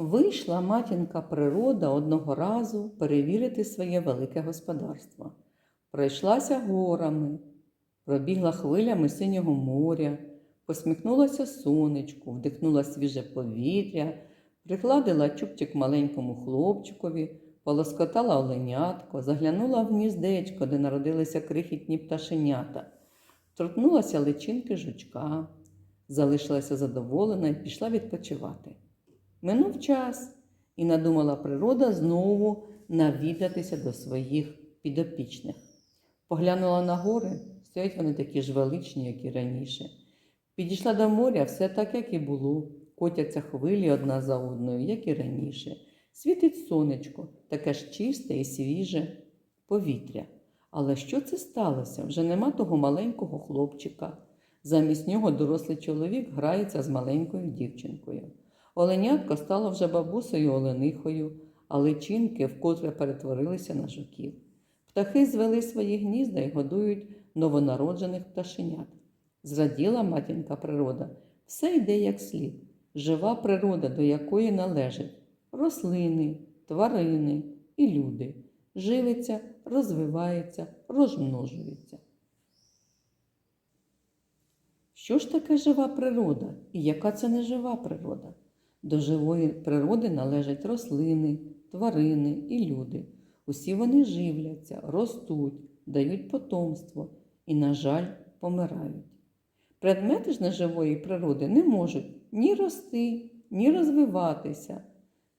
Вийшла матінка природа одного разу перевірити своє велике господарство. Пройшлася горами, пробігла хвилями синього моря, посміхнулася сонечку, вдихнула свіже повітря, прикладила чубчик маленькому хлопчикові, полоскотала оленятко, заглянула в гніздечко, де народилися крихітні пташенята, торкнулася личинки жучка, залишилася задоволена і пішла відпочивати. Минув час, і надумала природа знову навідатися до своїх підопічних. Поглянула на гори, стоять вони такі ж величні, як і раніше. Підійшла до моря, все так, як і було. Котяться хвилі одна за одною, як і раніше. Світить сонечко, таке ж чисте і свіже повітря. Але що це сталося? Вже нема того маленького хлопчика. Замість нього дорослий чоловік грається з маленькою дівчинкою. Оленятко стало вже бабусею оленихою, а личинки вкотре перетворилися на жуків. Птахи звели свої гнізда і годують новонароджених пташенят. Зраділа матінка природа, все йде як слід. Жива природа, до якої належать рослини, тварини і люди. Живиться, розвивається, розмножується. Що ж таке жива природа і яка це не жива природа? До живої природи належать рослини, тварини і люди. Усі вони живляться, ростуть, дають потомство і, на жаль, помирають. Предмети ж неживої природи не можуть ні рости, ні розвиватися.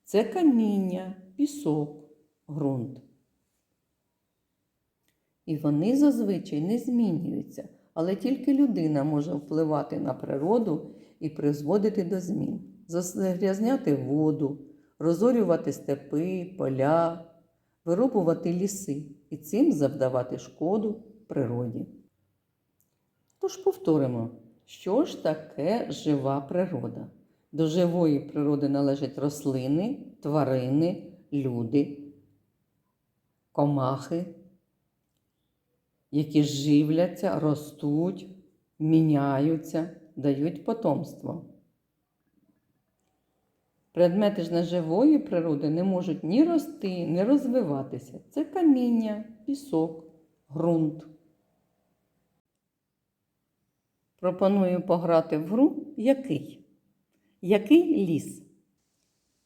Це каміння, пісок, ґрунт. І вони зазвичай не змінюються, але тільки людина може впливати на природу і призводити до змін загрязняти воду, розорювати степи, поля, вирубувати ліси і цим завдавати шкоду природі. Тож повторимо, що ж таке жива природа? До живої природи належать рослини, тварини, люди, комахи, які живляться, ростуть, міняються, дають потомство. Предмети ж неживої природи не можуть ні рости, ні розвиватися. Це каміння, пісок, ґрунт. Пропоную пограти в гру який? Який ліс?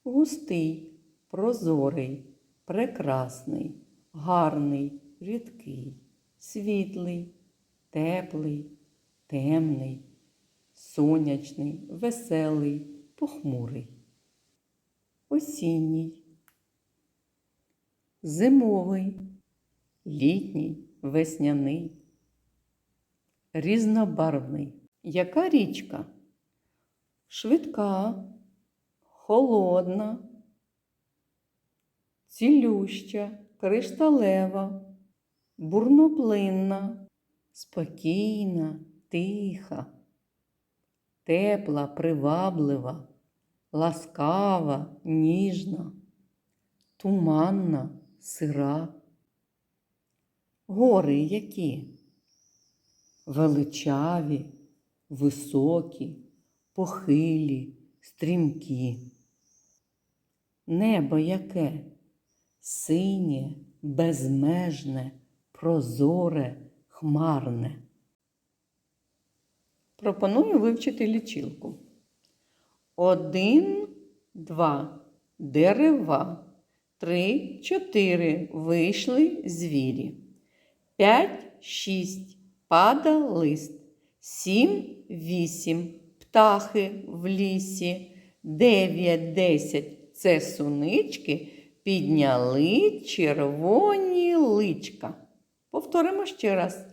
Густий, прозорий, прекрасний, гарний, рідкий, світлий, теплий, темний, сонячний, веселий, похмурий осінній, зимовий, літній, весняний, різнобарвний. Яка річка? Швидка, холодна, цілюща, кришталева, бурноплинна, спокійна, тиха, тепла, приваблива ласкава, ніжна, туманна, сира. Гори які? Величаві, високі, похилі, стрімкі. Небо яке? Синє, безмежне, прозоре, хмарне. Пропоную вивчити лічилку. Один, два. Дерева. Три, чотири. Вийшли звірі. П'ять, шість. Пада лист. Сім, вісім. Птахи в лісі. Дев'ять, десять. Це сунички підняли червоні личка. Повторимо ще раз.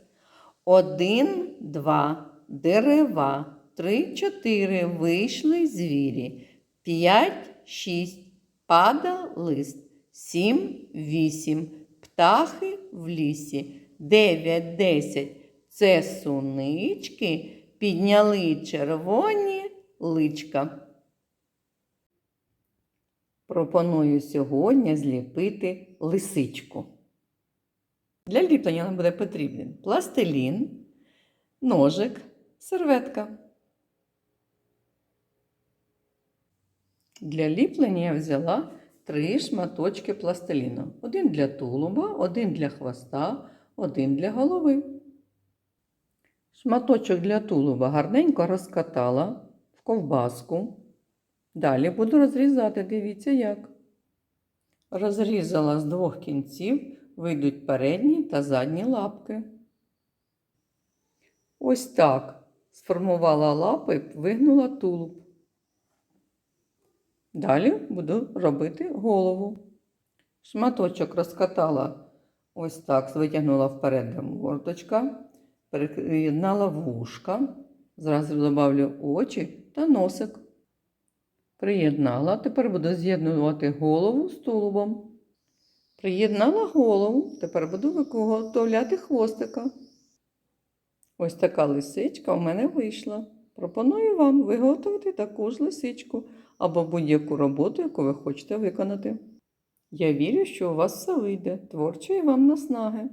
Один, два. Дерева. Три, чотири вийшли звірі. П'ять, шість. Пада лист. Сім, вісім. Птахи в лісі. Дев'ять, десять. Це сунички підняли червоні личка. Пропоную сьогодні зліпити лисичку. Для ліплення нам буде потрібен пластилін, ножик, серветка. Для ліплення я взяла три шматочки пластиліну. Один для тулуба, один для хвоста, один для голови. Шматочок для тулуба гарненько розкатала в ковбаску. Далі буду розрізати, дивіться як. Розрізала з двох кінців, вийдуть передні та задні лапки. Ось так сформувала лапи, вигнула тулуб. Далі буду робити голову. Шматочок розкатала ось так, витягнула вперед до мордочка, приєднала вушка, зразу добавлю очі та носик. Приєднала, тепер буду з'єднувати голову з тулубом. Приєднала голову, тепер буду виготовляти хвостика. Ось така лисичка в мене вийшла. Пропоную вам виготовити таку ж лисичку або будь-яку роботу, яку ви хочете виконати. Я вірю, що у вас все вийде, творчої вам наснаги.